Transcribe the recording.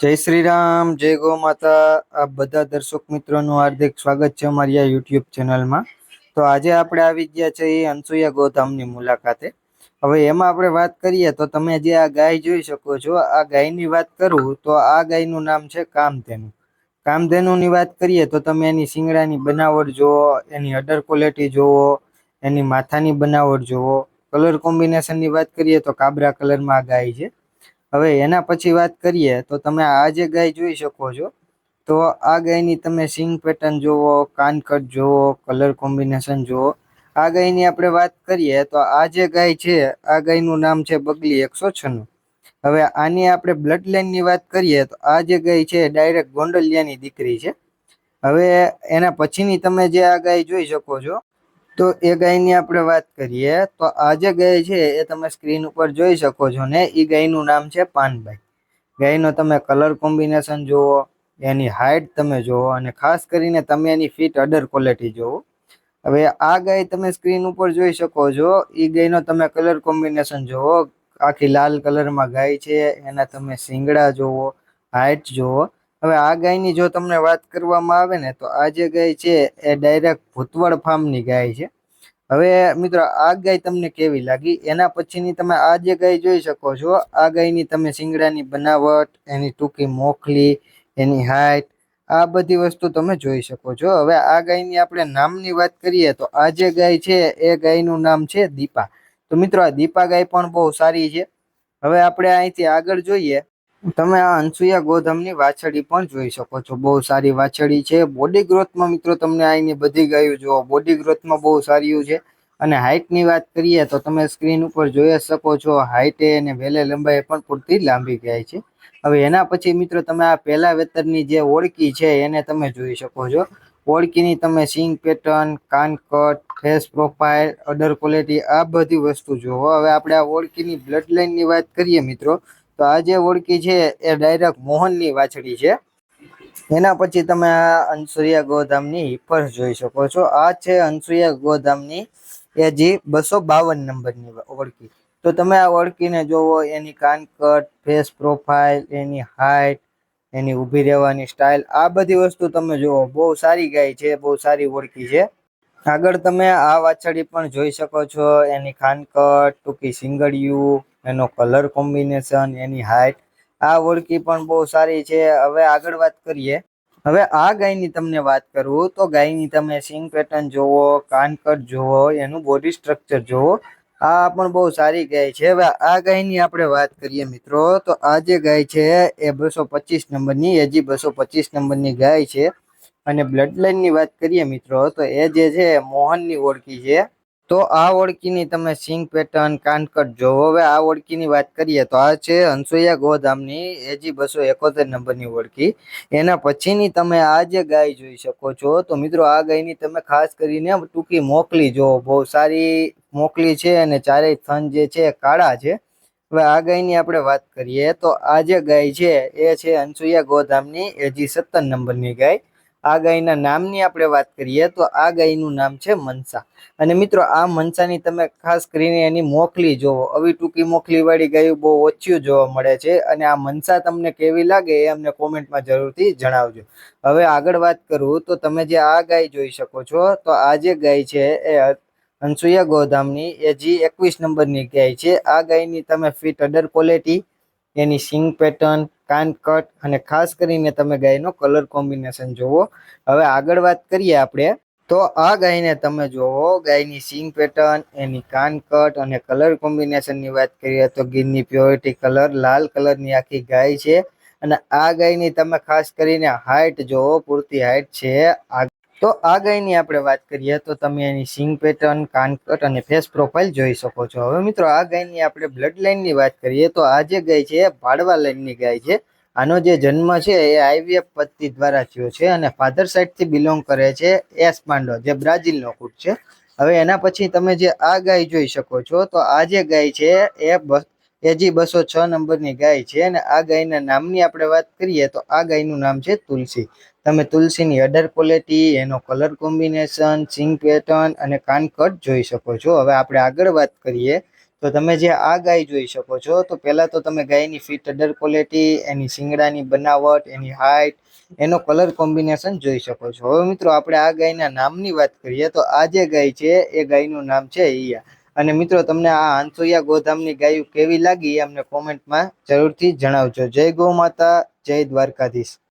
જય શ્રી રામ, જય ગો માતા. આપ બધા દર્શક મિત્રોનું હાર્દિક સ્વાગત છે અમારી આ યુટ્યુબ ચેનલમાં. તો આજે આપણે આવી ગયા છે એ અનસુયા ગોધામની મુલાકાતે. હવે એમાં આપણે વાત કરીએ તો તમે જે આ ગાય જોઈ શકો છો, આ ગાયની વાત કરું તો આ ગાયનું નામ છે કામધેનુ. કામધેનુની વાત કરીએ તો તમે એની શિંગડાની બનાવટ જુઓ, એની અડર ક્વોલિટી જુઓ, એની માથાની બનાવટ જુઓ. કલર કોમ્બિનેશનની વાત કરીએ તો કાબરા કલરમાં આ ગાય છે. હવે એના પછી વાત કરીએ તો તમે આ જે ગાય જોઈ શકો છો, તો આ ગાયની તમે સિંગ પેટર્ન જુઓ, કાનકટ જુઓ, કલર કોમ્બિનેશન જુઓ. આ ગાયની આપણે વાત કરીએ તો આ જે ગાય છે, આ ગાયનું નામ છે બગલી એકસો છન્નું. હવે આની આપણે બ્લડ લાઇનની વાત કરીએ તો આ જે ગાય છે ડાયરેક્ટ ગોંડલિયાની દીકરી છે. હવે એના પછીની તમે જે આ ગાય જોઈ શકો છો તો એ ગાયની આપણે વાત કરીએ, તો આ જે ગાય છે એ તમે સ્ક્રીન ઉપર જોઈ શકો છો ને એ ગાયનું નામ છે પાનભાઈ ગાયનો તમે કલર કોમ્બિનેશન જુઓ, એની હાઇટ તમે જુઓ અને ખાસ કરીને તમે એની ફીટ અડર ક્વોલિટી જુઓ. હવે આ ગાય તમે સ્ક્રીન ઉપર જોઈ શકો છો એ ગાયનો તમે કલર કોમ્બિનેશન જુઓ, આખી લાલ કલરમાં ગાય છે, એના તમે શિંગડા જુઓ હાઇટ જુઓ. હવે આ ગાયની જો તમને વાત કરવામાં આવે ને, તો આ જે ગાય છે એ ડાયરેક્ટ ભૂતવળ ફાર્મની ગાય છે. હવે મિત્રો, આ ગાય તમને કેવી લાગી? એના પછીની તમે આ જે ગાય જોઈ શકો છો, આ ગાયની તમે શિંગડાની બનાવટ, એની ટૂંકી મોખલી, એની હાઇટ આ બધી વસ્તુ તમે જોઈ શકો છો. હવે આ ગાયની આપણે નામની વાત કરીએ તો આ જે ગાય છે, એ ગાયનું નામ છે દીપા. તો મિત્રો, આ દીપા ગાય પણ બહુ સારી છે. હવે આપણે અહીંથી આગળ જોઈએ. તમે આ અનસુયા ગોધમની વાછડી પણ જોઈ શકો છો. બહુ સારી વાછડી છે. બોડી ગ્રોથમાં મિત્રો તમને અહીંની બધી ગાયો જુઓ. બોડી ગ્રોથમાં બહુ સારી છે. અને હાઇટની વાત કરીએ તો તમે સ્ક્રીન ઉપર જોઈ શકો છો. હાઇટે અને વેલે લંબાઈ પણ પૂરતી લાંબી ગાય છે. હવે એના પછી મિત્રો તમે આ પહેલા વેતરની જે ઓળકી છે એને તમે જોઈ શકો છો. ઓળકીની તમે સિંગ પેટર્ન કાનકટ ફેસ પ્રોફાઇલ અડર ક્વોલિટી આ બધી વસ્તુ જુઓ. હવે આપણે આ ઓળકીની બ્લડ લાઇનની વાત કરીએ મિત્રો. તો આ જે ઓળકી છે એ ડાયરેક્ટ મોહનની વાછડી છે. એના પછી તમે આ અનસુયા ગોધામની હિપર જોઈ શકો છો. આ છે અનસુયા ગોધામની એ જે બસો બાવન નંબરની ઓળકી તો તમે આ ઓળકીને જોવો, એની કાનકટ ફેસ પ્રોફાઇલ એની હાઇટ એની ઊભી રહેવાની સ્ટાઇલ આ બધી વસ્તુ તમે જુઓ બહુ સારી ગાય છે, બહુ સારી ઓળખી છે. આગળ તમે આ વાછડી પણ જોઈ શકો છો. એની ખાનકટ, ટૂંકી સિંગડિયું, એનો કલર કોમ્બિનેશન એની હાઇટ આ ઓળખી પણ બહુ સારી છે. હવે આગળ વાત કરીએ. હવે આ ગાયની તમને વાત કરું તો ગાયની તમે સિંગ પેટર્ન જોવો કાનકટ જોવો, એનું બોડી સ્ટ્રક્ચર જોવો, આ પણ બહુ સારી ગાય છે. હવે આ ગાયની આપણે વાત કરીએ મિત્રો, તો આ જે ગાય છે એ બસો પચીસ નંબરની એજી બસો પચીસ નંબરની ગાય છે. અને બ્લડ લાઇનની વાત કરીએ મિત્રો, તો એ જે છે મોહનની ઓળખી છે. તો આ ઓળખીની તમે સિંગ પેટર્ન, કાનકટ જો હવે આ ઓળખીની વાત કરીએ તો આ છે હંસોયા ગોધામની એજી બસો એકોતેર નંબરની ઓળખી. એના પછીની તમે આ જે ગાય જોઈ શકો છો, તો મિત્રો આ ગાયની તમે ખાસ કરીને ટૂંકી મોકલી જો, બહુ સારી મોકલી છે અને ચારેય થન જે છે કાળા છે. હવે આ ગાયની આપણે વાત કરીએ તો આ જે ગાય છે એ છે હંસુયા ગોધામની એજી સત્તર નંબરની ગાય. આ ગાયના નામની આપણે વાત કરીએ તો આ ગાયનું નામ છે મનસા. અને મિત્રો, આ મનસાની તમે ખાસ કરીને એની મોખલી જોવો. આવી ટૂંકી મોખલીવાળી ગાયું બહુ ઓછી જોવા મળે છે અને આ મનસા તમને કેવી લાગે એ અમને કોમેન્ટમાં જરૂરથી જણાવજો. હવે આગળ વાત કરું તો તમે જે આ ગાય જોઈ શકો છો, તો આ જે ગાય છે એ અનસુયા ગોધામની, એ જી એકવીસ નંબરની ગાય છે. આ ગાયની તમે ફીટ અડર ક્વોલિટી એની સિંગ પેટર્ન કાન કટ અને ખાસ કરીને તમે ગાયનો કલર કોમ્બિનેશન જોવો. હવે આગળ વાત કરીએ આપણે. તો આ ગાયને તમે જોવો, ગાયની સિંગ પેટર્ન એની કાન કટ અને કલર કોમ્બિનેશનની વાત કરીએ તો ગીરની પ્યોરિટી કલર લાલ કલરની આખી ગાય છે. અને આ ગાયની તમે ખાસ કરીને હાઇટ જોવો, પૂરતી હાઇટ છે. તો આ ગાયની આપણે વાત કરીએ તો તમે એની સિંગ પેટર્ન, કાનકટ અને ફેસ પ્રોફાઇલ જોઈ શકો છો. હવે મિત્રો આ ગાયની આપણે બ્લડ લાઇનની વાત કરીએ તો આ જે ગાય છે, એ ભાડવા લાઇનની ગાય છે. આનો જે જન્મ છે, એ આઈવીએફ પદ્ધતિ દ્વારા થયો છે અને ફાધર સાઈડથી બિલોંગ કરે છે એસ પાંડો, જે બ્રાઝિલનો કૂટ છે. હવે એના પછી તમે જે આ ગાય જોઈ શકો છો, તો આ જે ગાય છે, એ એજી બસો છ નંબરની ગાય છે અને આ ગાયના નામની આપણે વાત કરીએ તો આ ગાયનું નામ છે તુલસી. તમે તુલસીની અડર ક્વોલિટી, એનો કલર કોમ્બિનેશન, સિંગ પેટર્ન અને કાનકટ જોઈ શકો છો. હવે આપણે આગળ વાત કરીએ તો તમે જે આ ગાય જોઈ શકો છો, તો પહેલાં તો તમે ગાયની ફીટ અડર ક્વોલિટી, એની શિંગડાની બનાવટ, એની હાઇટ એનો કલર કોમ્બિનેશન જોઈ શકો છો. હવે મિત્રો, આપણે આ ગાયના નામની વાત કરીએ તો આ જે ગાય છે, એ ગાયનું નામ છે ઈયા. અને મિત્રો, તમને આ આંસોયા ગોધામની ગાયું કેવી લાગી એ અમને કોમેન્ટમાં જરૂરથી જણાવજો. જય ગૌ માતા, જય દ્વારકાધીશ.